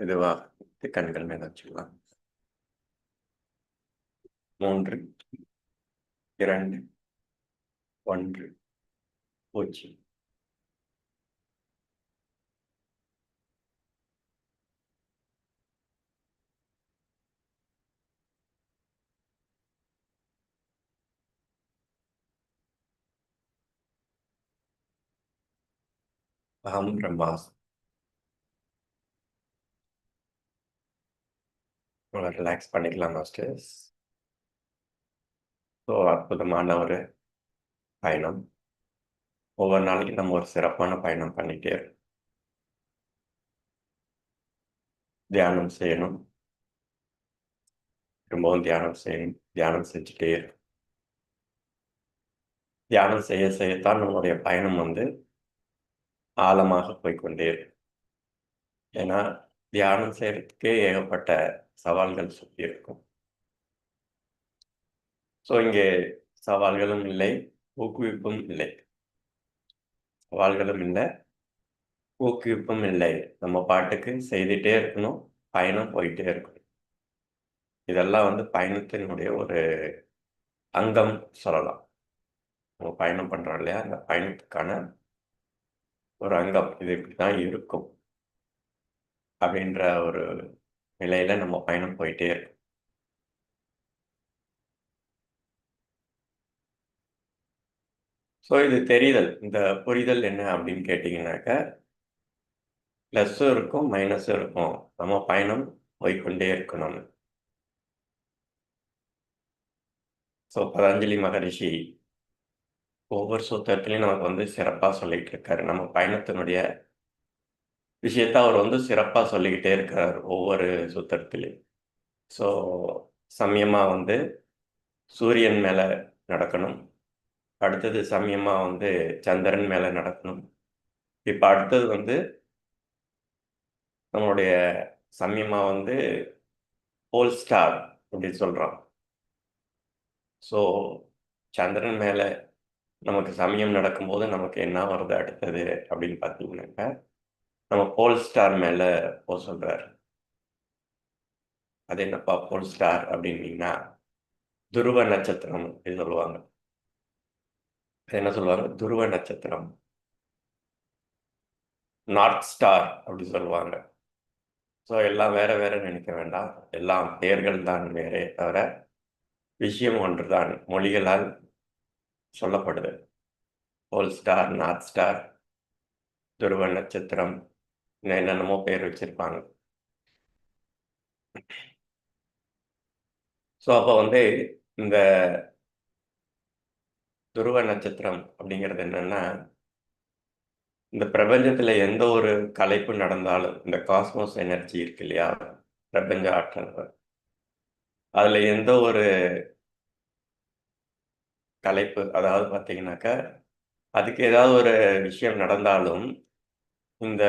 இதுவா கண்கள் மேல வச்சுக்கலாம் மூன்று இரண்டு ஒன்று பூஜ்ஜியம். அகம் பிரம்மாஸ் ரிலாக்ஸ் பண்ணிக்கலாம் மாஸ்டர்ஸ் ஸோ அற்புதமான ஒரு பயணம். ஒவ்வொரு நாளைக்கும் நம்ம ஒரு சிறப்பான பயணம் பண்ணிட்டே இருக்கோம் தியானம் செய்யணும். திரும்பவும் தியானம் செய்யணும். தியானம் செஞ்சுட்டே இருக்கும் தியானம் செய்ய செய்யத்தான் நம்மளுடைய பயணம் வந்து ஆழமாக போய்கொண்டே இருக்கும் ஏன்னா தியானம் செய்யறதுக்கே ஏகப்பட்ட சவால்கள் சுற்றி இருக்கும் ஸோ இங்கே சவால்களும் இல்லை ஊக்குவிப்பும் இல்லை. சவால்களும் இல்லை ஊக்குவிப்பும் இல்லை. நம்ம பாட்டுக்கு செய்துட்டே இருக்கணும் பயணம் போயிட்டே இருக்கணும். இதெல்லாம் வந்து பயணத்தினுடைய ஒரு அங்கம் சொல்லலாம். நம்ம பயணம் பண்ணுறோம் இல்லையா? அந்த பயணத்துக்கான ஒரு அங்கம். இது இப்படி தான் இருக்கும். அப்படின்ற ஒரு நிலையில நம்ம பயணம் போயிட்டே இருக்கும். ஸோ இது தெரிதல். இந்த புரிதல் என்ன அப்படின்னு கேட்டிங்கனாக்க ப்ளஸ்ஸும் இருக்கும் மைனஸும் இருக்கும். நம்ம பயணம் போய்கொண்டே இருக்கணும். ஸோ பதஞ்சலி மகரிஷி ஒவ்வொரு சூத்திரத்துலையும் நமக்கு வந்து சிறப்பாக சொல்லிட்டு இருக்காரு. நம்ம பயணத்தினுடைய விஷயத்த அவர் வந்து சிறப்பாக சொல்லிக்கிட்டே இருக்கிறார் ஒவ்வொரு சுத்தத்திலையும் ஸோ சமயமாக வந்து சூரியன் மேலே நடக்கணும். அடுத்தது சமயமாக வந்து சந்திரன் மேலே நடக்கணும். இப்போ அடுத்தது வந்து நம்மளுடைய சமயமாக வந்து போல் ஸ்டார் அப்படின்னு சொல்கிறோம் ஸோ சந்திரன் மேலே நமக்கு சமயம் நடக்கும்போது நமக்கு என்ன வருது அடுத்தது அப்படின்னு பார்த்தீங்கன்னாக்கா நம்ம போல் ஸ்டார் மேலே போக சொல்கிறார் அது என்னப்பா போல் ஸ்டார் அப்படின்னீங்கன்னா துருவ நட்சத்திரம் அப்படின்னு சொல்லுவாங்க. என்ன சொல்லுவாங்க துருவ நட்சத்திரம். நார்த் ஸ்டார் அப்படி சொல்லுவாங்க. ஸோ எல்லாம் வேற வேற நினைக்க வேண்டாம். எல்லாம் பெயர்கள் தான் வேறே தவிர விஷயம் ஒன்று தான் மொழிகளால் சொல்லப்படுது. போல் ஸ்டார் நார்த் ஸ்டார் துருவ நட்சத்திரம். என்னென்னமோ பேர் வச்சிருப்பாங்க. ஸோ அப்போ வந்து இந்த துருவ நட்சத்திரம் அப்படிங்கிறது என்னன்னா இந்த பிரபஞ்சத்துல எந்த ஒரு கலைப்பு நடந்தாலும் இந்த காஸ்மோஸ் எனர்ஜி இருக்கு இல்லையா? பிரபஞ்ச ஆற்றல் அதுல எந்த ஒரு கலைப்பு அதாவது பார்த்தீங்கன்னாக்கா அதுக்கு ஏதாவது ஒரு விஷயம் நடந்தாலும் இந்த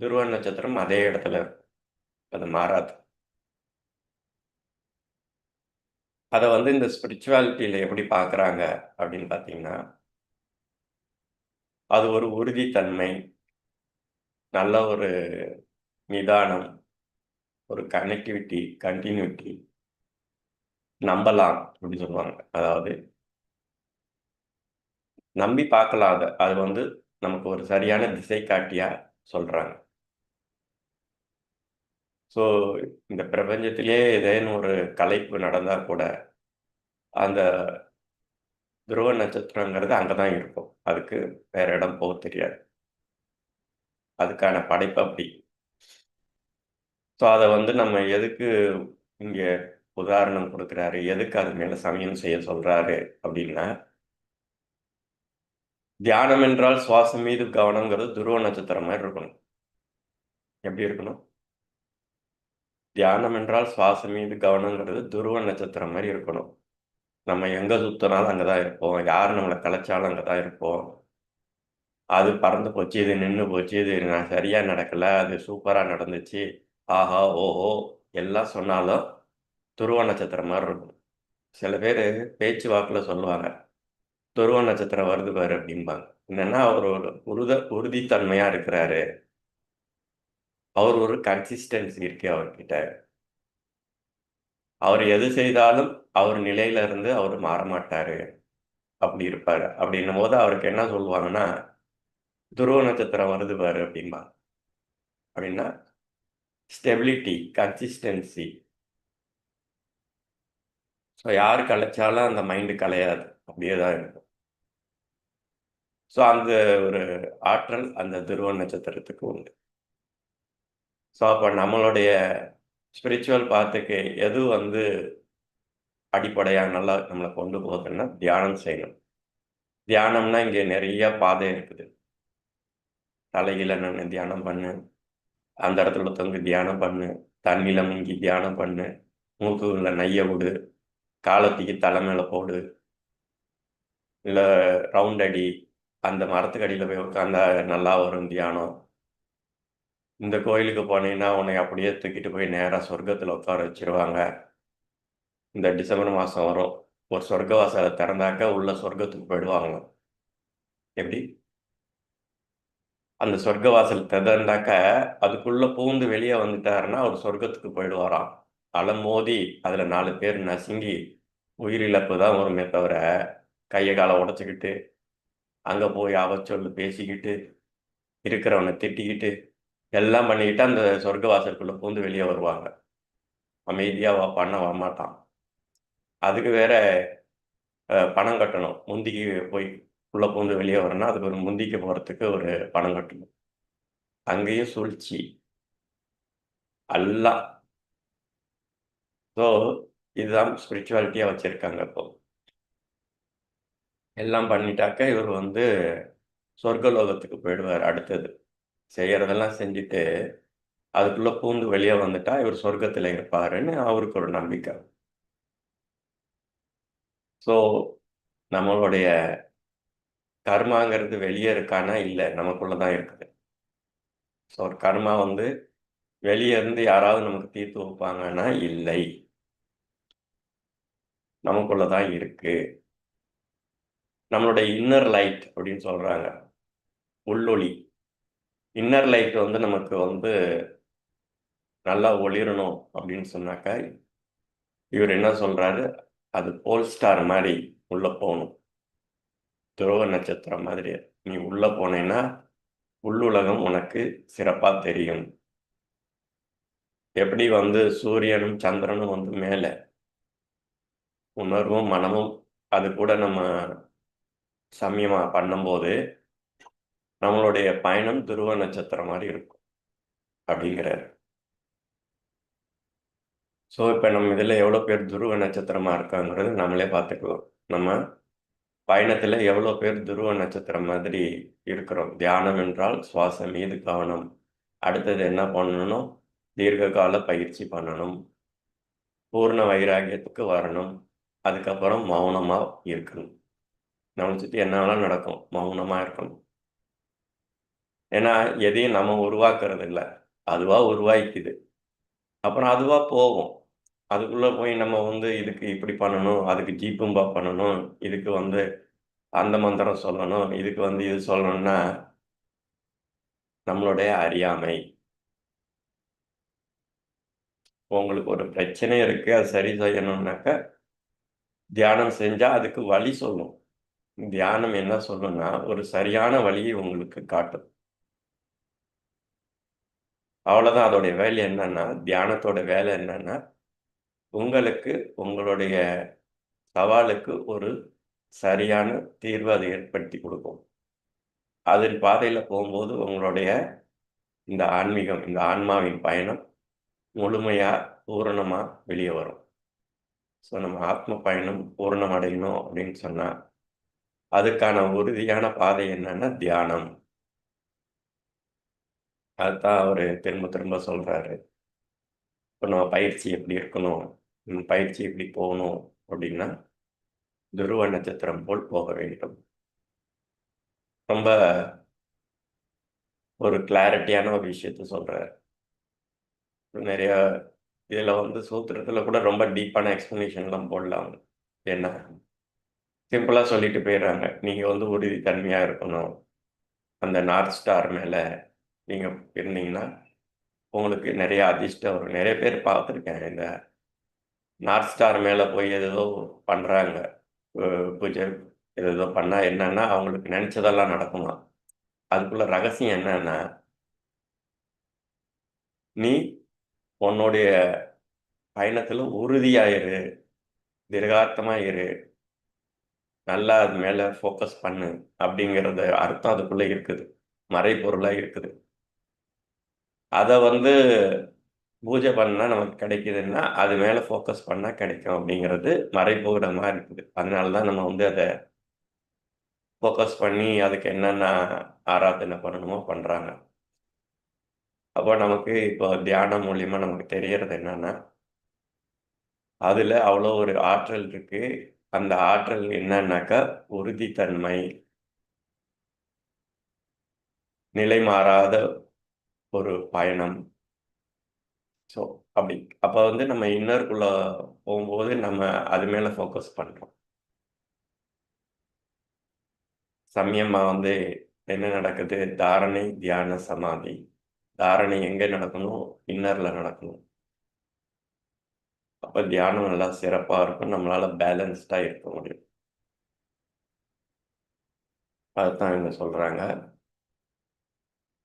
துருவ நட்சத்திரம் அதே இடத்துல இருக்கும் அது மாறாது. அதை வந்து இந்த ஸ்பிரிச்சுவாலிட்டியில் எப்படி பார்க்குறாங்க அப்படின்னு பார்த்தீங்கன்னா அது ஒரு உறுதித்தன்மை நல்ல ஒரு நிதானம் ஒரு கனெக்டிவிட்டி கண்டினியூட்டி நம்பலாம் அப்படின்னு சொல்லுவாங்க. அதாவது நம்பி பார்க்கலாம் அதை அது வந்து நமக்கு ஒரு சரியான திசை காட்டியா சொல்றாங்க. ஸோ இந்த பிரபஞ்சத்திலே ஏதேனும் ஒரு கலைப்பு நடந்தால் கூட அந்த துருவ நட்சத்திரங்கிறது அங்கே தான் இருக்கும். அதுக்கு வேற இடம் போக தெரியாது. அதுக்கான படைப்பு அப்படி. ஸோ அதை வந்து நம்ம எதுக்கு இங்கே உதாரணம் கொடுக்குறாரு? எதுக்கு அது மேலே சமயம் செய்ய சொல்கிறாரு அப்படின்னா தியானம் என்றால் சுவாசம் மீது கவனங்கிறது துருவ நட்சத்திரம் மாதிரி இருக்கணும். எப்படி இருக்கணும்? தியானம் என்றால் சுவாசம் மீது கவனங்கிறது துருவ நட்சத்திரம் மாதிரி இருக்கணும். நம்ம எங்கே சுத்தினாலும் அங்கதான் இருப்போம். யார் நம்மளை கலைச்சாலும் அங்கதான் இருப்போம். அது பறந்து போச்சு இது நின்று போச்சு இது நான் சரியாக நடக்கலை அது சூப்பராக நடந்துச்சு ஆஹா ஓஹோ எல்லாம் சொன்னாலும் துருவ நட்சத்திரம் மாதிரி இருக்கும். சில பேர் பேச்சு வாக்கில் சொல்லுவாங்க. துருவ நட்சத்திரம் வருது பாரு அப்படிம்பாங்க. என்னன்னா அவர் ஒரு உறுத உறுதித்தன்மையா இருக்கிறாரு. அவர் ஒரு கன்சிஸ்டன்சி இருக்கு அவர்கிட்ட. அவர் எது செய்தாலும் அவர் நிலையில இருந்து அவர் மாறமாட்டாரு. அப்படி இருப்பாரு. அப்படின்னும் போது அவருக்கு என்ன சொல்லுவாங்கன்னா துருவ நட்சத்திரம் வருது பாரு அப்படிம்பாங்க. அப்படின்னா ஸ்டெபிலிட்டி கன்சிஸ்டன்சி ஸோ யார் கலைச்சாலும் அந்த மைண்டு கலையாது. அப்படியே தான் இருக்கும். ஸோ அந்த ஒரு ஆற்றல் அந்த துருவ நட்சத்திரத்துக்கு உண்டு. ஸோ அப்போ நம்மளுடைய ஸ்பிரிச்சுவல் பாத்துக்கு எது வந்து அடிப்படையாக நல்லா நம்மளை கொண்டு போகுதுன்னா தியானம் செய்யணும். தியானம்னா இங்கே நிறைய பாதை இருக்குது. தலையில நான் தியானம் பண்ணு அந்த இடத்துல தொங்கு தியானம் பண்ணு தண்ணியில் முங்கி தியானம் பண்ணு மூக்குகளில் நைய விடு காலத்துக்கு தலை மேலே போடு இல்லை ரவுண்ட் அடி அந்த மரத்துக்கு அடியில் போய் உட்காந்தா நல்லா வரும் தியானம். இந்த கோயிலுக்கு போனீங்கன்னா உன்னை அப்படியே தூக்கிட்டு போய் நேராக சொர்க்கத்தில் உட்கார வச்சிருவாங்க. இந்த டிசம்பர் மாதம் வரும். ஒரு சொர்க்க வாசலை திறந்தாக்க உள்ள சொர்க்கத்துக்கு போயிடுவாங்க. எப்படி? அந்த சொர்க்க வாசல் திறந்தாக்க அதுக்குள்ளே பூந்து வெளியே வந்துட்டாருன்னா அவர் சொர்க்கத்துக்கு போயிடுவாராம். அலமோதி அதில் நாலு பேர் நசுங்கி உயிரிழப்பு தான் வருமே தவிர கையை காலை உடச்சிக்கிட்டு அங்கே போய் அவச்சொல்லு பேசிக்கிட்டு இருக்கிறவனை திட்டிக்கிட்டு எல்லாம் பண்ணிக்கிட்டு அந்த சொர்க்க வாசலுக்குள்ளே பூந்து வெளியே வருவாங்க. அமைதியாக வா பண்ண வரமாட்டான். அதுக்கு வேற பணம் கட்டணும். முந்திக்கு போய் உள்ளே பூந்து வெளியே வரணும் அதுக்கு ஒரு முந்திக்கு போகிறதுக்கு ஒரு பணம் கட்டணும். அங்கேயும் சூழ்ச்சி. எல்லாம் ஸோ இதுதான் ஸ்பிரிச்சுவாலிட்டியாக வச்சுருக்காங்க இப்போ. எல்லாம் பண்ணிட்டாக்க இவர் வந்து சொர்க்கலோகத்துக்கு போயிடுவார் அடுத்தது. செய்யறதெல்லாம் செஞ்சுட்டு அதுக்குள்ள பூந்து வெளியே வந்துட்டா இவர் சொர்க்கத்தில் இருப்பாருன்னு அவருக்கு ஒரு நம்பிக்கை. ஸோ நம்மளுடைய கர்மாங்கிறது வெளியே இருக்கானா? இல்லை நமக்குள்ளே தான் இருக்குது. ஸோ ஒரு கர்மா வந்து வெளியே இருந்து யாராவது நமக்கு தீர்த்து வைப்பாங்கன்னா இல்லை. நமக்குள்ளே தான் இருக்குது நம்மளுடைய இன்னர் லைட் அப்படின்னு சொல்கிறாங்க உள்ளொளி. இன்னர் லைட் வந்து நமக்கு வந்து நல்லா ஒளிரணும் அப்படின்னு சொன்னாக்கா இவர் என்ன சொல்கிறாரு அது போல் ஸ்டார் மாதிரி உள்ளே போகணும். துருவ நட்சத்திரம் மாதிரி. நீ உள்ளே போனேன்னா உள்ளுலகம் உனக்கு சிறப்பாக தெரியும். எப்படி வந்து சூரியனும் சந்திரனும் வந்து மேலே? உணர்வும் மனமும் அது கூட நம்ம சமயமாக பண்ணும்போது நம்மளுடைய பயணம் துருவ நட்சத்திரம் மாதிரி இருக்கும் அப்படிங்கிறார். ஸோ இப்போ நம்ம இதில் எவ்வளோ பேர் துருவ நட்சத்திரமாக இருக்காங்கிறது நம்மளே பார்த்துக்கலாம் நம்ம பயணத்தில் எவ்வளோ பேர் துருவ நட்சத்திரம் மாதிரி இருக்கிறோம். தியானம் என்றால் சுவாசம் மீது கவனம். அடுத்தது என்ன பண்ணணும்? தீர்க்க பயிற்சி பண்ணணும். பூர்ண வைராகியத்துக்கு வரணும். அதுக்கப்புறம் மௌனமாக இருக்கணும். நம்ம என்ன வேணாலும் நடக்கும். மௌனமாக இருக்கணும். ஏன்னா எதையும் நம்ம உருவாக்குறது இல்லை. அதுவாக உருவாக்கிக்குது அப்புறம் அதுவாக போகும். அதுக்குள்ளே போய் நம்ம வந்து இதுக்கு இப்படி பண்ணணும் அதுக்கு ஜீப்பும்பா பண்ணணும் இதுக்கு வந்து அந்த மந்திரம் சொல்லணும் இதுக்கு வந்து இது சொல்லணும்னா நம்மளுடைய அறியாமை. உங்களுக்கு ஒரு பிரச்சனை இருக்குது அது சரி செய்யணும்னாக்க தியானம் செஞ்சால் அதுக்கு வழி சொல்லும். தியானம் என்ன சொல்லுன்னா ஒரு சரியான வழியை உங்களுக்கு காட்டும். அவ்வளோதான் அதோடைய வேலை என்னன்னா தியானத்தோட வேலை என்னன்னா உங்களுக்கு உங்களுடைய சவாலுக்கு ஒரு சரியான தீர்வு அதை ஏற்படுத்தி கொடுக்கும். அதன் பாதையில் போகும்போது உங்களுடைய இந்த ஆன்மீகம் இந்த ஆன்மாவின் பயணம் முழுமையாக பூரணமாக வெளியே வரும். ஸோ நம்ம ஆத்ம பயணம் பூரணம் அடையணும் அப்படின்னு சொன்னால் அதுக்கான உறுதியான பாதை என்னன்னா தியானம். அதுதான் அவர் திரும்ப திரும்ப சொல்கிறாரு இப்போ நம்ம பயிற்சி எப்படி இருக்கணும்? பயிற்சி எப்படி போகணும்? அப்படின்னா துருவ நட்சத்திரம் போல் போக வேண்டும். ரொம்ப ஒரு கிளாரிட்டியான ஒரு விஷயத்த சொல்கிறார் நிறைய இதில் வந்து சூத்திரத்தில் கூட ரொம்ப டீப்பான எக்ஸ்ப்ளனேஷன்லாம் போடலாம். என்ன? சிம்பிளாக சொல்லிட்டு போயிடுறாங்க. நீங்கள் வந்து உறுதித்தன்மையாக இருக்கணும். அந்த நார்த் ஸ்டார் மேலே நீங்கள் இருந்தீங்கன்னா உங்களுக்கு நிறைய அதிர்ஷ்டம் வரும். நிறைய பேர் பார்த்துருக்கேன். இந்த நார்த் ஸ்டார் மேலே போய் ஏதோ பண்ணுறாங்க பூஜை ஏதோ பண்ணால் என்னென்னா அவங்களுக்கு நினச்சதெல்லாம் நடக்குமா? அதுக்குள்ள ரகசியம் என்னன்னா நீ உன்னுடைய பயணத்தில் உறுதியாயிரு திருகார்த்தமாக இரு. நல்லா அது மேலே ஃபோக்கஸ் பண்ணு அப்படிங்கிறது அர்த்தம் அதுக்குள்ளே இருக்குது. மறைப்பொருளாக இருக்குது. அதை வந்து பூஜை பண்ணால் நமக்கு கிடைக்குதுன்னா அது மேலே ஃபோக்கஸ் பண்ணால் கிடைக்கும் அப்படிங்கிறது மறைபூடமாக இருக்குது. அதனால தான் நம்ம வந்து அதை ஃபோக்கஸ் பண்ணி அதுக்கு என்னென்ன ஆராதனை பண்ணணுமோ பண்ணுறாங்க அப்போ நமக்கு இப்போ தியானம் மூலியமா நமக்கு தெரியறது என்னன்னா அதில் அவ்வளோ ஒரு ஆற்றல் இருக்கு. அந்த ஆற்றல் என்னன்னாக்கா உறுதித்தன்மை நிலை மாறாத ஒரு பயணம். ஸோ அப்படி. அப்போ வந்து நம்ம இன்னருக்குள்ள போகும்போது நம்ம அது மேலே ஃபோக்கஸ் பண்ணுறோம் சமயமாக வந்து என்ன நடக்குது? தாரணை தியான சமாதி. தாரணை எங்கே நடக்கணும்? இன்னரில் நடக்கணும். அப்போ தியானம் நல்லா சிறப்பாக இருக்கும். நம்மளால பேலன்ஸ்டாக இருக்க முடியும். அதுதான் இவங்க சொல்கிறாங்க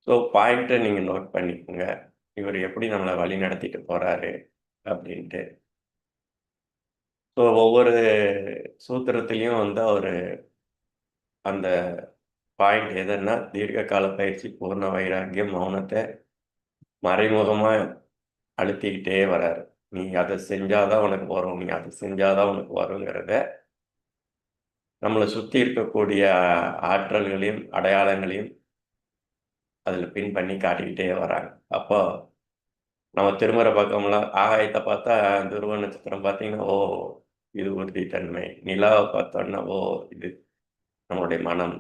ஸோ பாயிண்ட்டை நீங்கள் நோட் பண்ணிக்கோங்க. இவர் எப்படி நம்மளை வழி நடத்திட்டு போகிறாரு அப்படின்ட்டு. ஸோ ஒவ்வொரு சூத்திரத்திலையும் வந்து அவர் அந்த பாயிண்ட் எதுன்னா தீர்க்க கால பயிற்சி பூர்ண வைராக்கியம் மௌனத்தை மறைமுகமாக அழுத்திக்கிட்டே வராரு. நீ அதை செஞ்சாதான் உனக்கு வரும் நீ அதை செஞ்சாதான் உனக்கு வருங்கிறத நம்மளை சுற்றி இருக்கக்கூடிய ஆற்றல்களையும் அடையாளங்களையும் அதில் பின் பண்ணி காட்டிக்கிட்டே வராங்க. அப்போ நம்ம திருமறை பக்கம்லாம் ஆகாயத்தை பார்த்தா துருவ நட்சத்திரம் பார்த்தீங்கன்னா ஓ இது உறுதித்தன்மை. நிலாவை பார்த்தோன்னா ஓ இது நம்மளுடைய மனம்.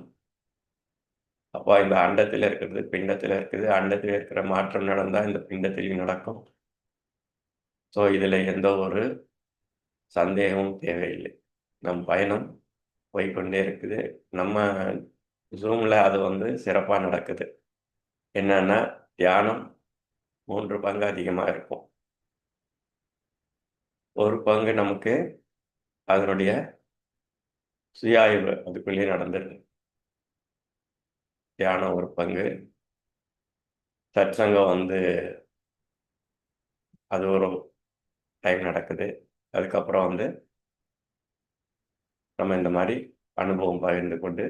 அப்போ இந்த அண்டத்தில் இருக்கிறது பிண்டத்தில் இருக்குது. அண்டத்தில் இருக்கிற மாற்றம் நடந்தால் இந்த பிண்டத்திலையும் நடக்கும். ஸோ இதில் எந்த ஒரு சந்தேகமும் தேவையில்லை. நம் பயணம் போய்கொண்டே இருக்குது. நம்ம ஜூமில் அது வந்து சிறப்பாக நடக்குது. என்னன்னா தியானம் மூன்று பங்கு அதிகமாக இருக்கும். ஒரு பங்கு நமக்கு அதனுடைய சுய ஆய்வு அதுக்குள்ளேயே நடந்துருக்கு தியானம் ஒரு பங்கு. சற்சங்கம் வந்து அது ஒரு டைம் நடக்குது. அதுக்கப்புறம் வந்து நம்ம இந்த மாதிரி அனுபவம் பகிர்ந்து கொண்டு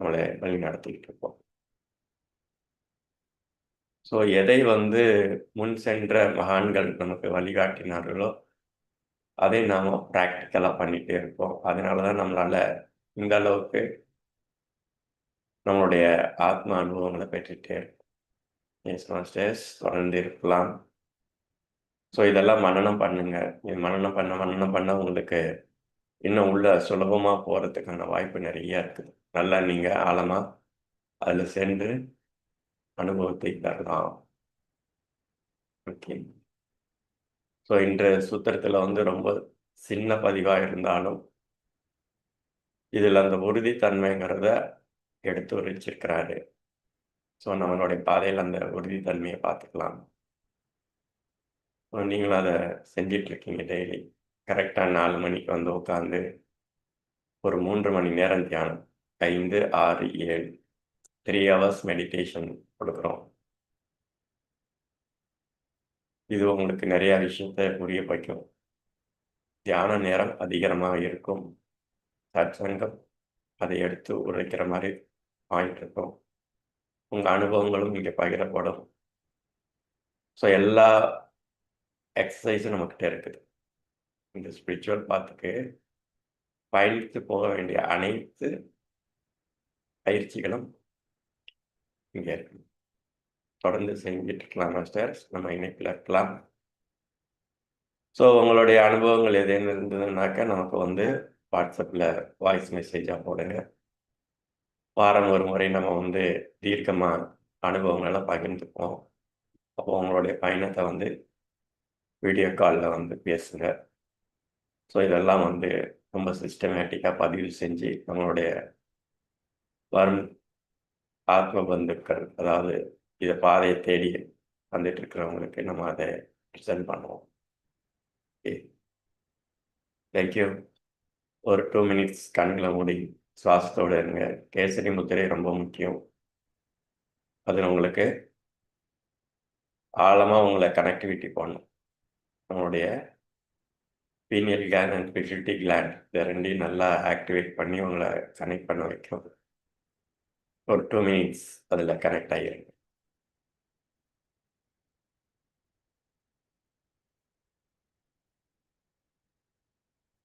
நம்மளை வழி நடத்திக்கிட்டு இருப்போம் ஸோ எதை வந்து முன் சென்ற மகான்கள் நமக்கு வழிகாட்டினார்களோ அதை நாம் ப்ராக்டிக்கலாக பண்ணிகிட்டே இருப்போம் அதனால தான் நம்மளால் இந்த அளவுக்கு நம்மளுடைய ஆத்ம அனுபவங்களை பெற்றுகிட்டே இருக்கும். எஸ் மாஸ்டர்ஸ் தொடர்ந்து இருக்கலாம். ஸோ இதெல்லாம் மனநம் பண்ணுங்க. இது மனநம் பண்ண மனநம் பண்ண உங்களுக்கு இன்னும் உள்ள சுலபமாக போகிறதுக்கான வாய்ப்பு நிறைய இருக்குது நல்லா நீங்கள் ஆழமாக அதில் சென்று அனுபவத்தை தரலாம். ஓகே. ஸோ இன்று சூத்திரத்தில் வந்து ரொம்ப சின்ன பதிவாக இருந்தாலும் இதில் அந்த உறுதித்தன்மைங்கிறத எடுத்து வச்சிருக்கிறாரு. ஸோ நம்மளுடைய பாதையில் அந்த உறுதித்தன்மையை பார்த்துக்கலாம். நீங்களும் அதை செஞ்சிட்ருக்கீங்க டெய்லி கரெக்டாக நாலு மணிக்கு வந்து உட்காந்து ஒரு மூன்று மணி நேரம் தியானம். ஐந்து ஆறு ஏழு. த்ரீ ஹவர்ஸ் மெடிடேஷன் கொடுக்குறோம். இது உங்களுக்கு நிறைய விஷயத்த புரிய வைக்கும். தியான நேரம் அதிகமாக இருக்கும். சற்சங்கம் அதை எடுத்து உரைக்கிற மாதிரி பாயிண்ட் இருக்கும் உங்கள் அனுபவங்களும் இங்கே பகிரப்படும். ஸோ எல்லா எக்ஸசைஸும் நம்மக்கிட்ட இருக்குது. இந்த ஸ்பிரிச்சுவல் பாத்துக்கு பயணித்து போக வேண்டிய அனைத்து பயிற்சிகளும் இங்கே இருக்கு. தொடர்ந்து செஞ்சுட்டு இருக்கலாம் மாஸ்டர்ஸ் நம்ம இணைப்பில் இருக்கலாம். ஸோ உங்களுடைய அனுபவங்கள் எதேன்னு இருந்ததுனாக்கா நமக்கு வந்து வாட்ஸ்அப்பில் வாய்ஸ் மெசேஜாக போடுங்க. வாரம் ஒரு முறை நம்ம வந்து தீர்க்கமாக அனுபவங்களெல்லாம் பகிர்ந்துப்போம் அப்போ உங்களுடைய பயணத்தை வந்து வீடியோ காலில் வந்து பேசுங்க ஸோ இதெல்லாம் வந்து ரொம்ப சிஸ்டமேட்டிக்காக பதிவு செஞ்சு நம்மளுடைய வரும் ஆத்ம பந்துக்கள் அதாவது இதை பாதையை தேடி வந்துட்டு இருக்கிறவங்களுக்கு நம்ம அதை ப்ரெசென்ட் பண்ணுவோம். ஓகே தேங்க்யூ ஒரு டூ மினிட்ஸ் கண்களை மூடி சுவாசத்தோடு இருங்க. கேசரி முத்திரை ரொம்ப முக்கியம். அது உங்களுக்கு ஆழமாக உங்களை கனெக்டிவிட்டி பண்ணும். நம்மளுடைய பீனியல் கிளாண்ட் அண்ட் பிசிலிட்டி கிளாண்ட் இதை ரெண்டையும் நல்லா ஆக்டிவேட் பண்ணி உங்களை கனெக்ட் பண்ண வைக்கும். ஒரு டூ மினிட்ஸ் அதில் கனெக்ட் ஆகிருங்க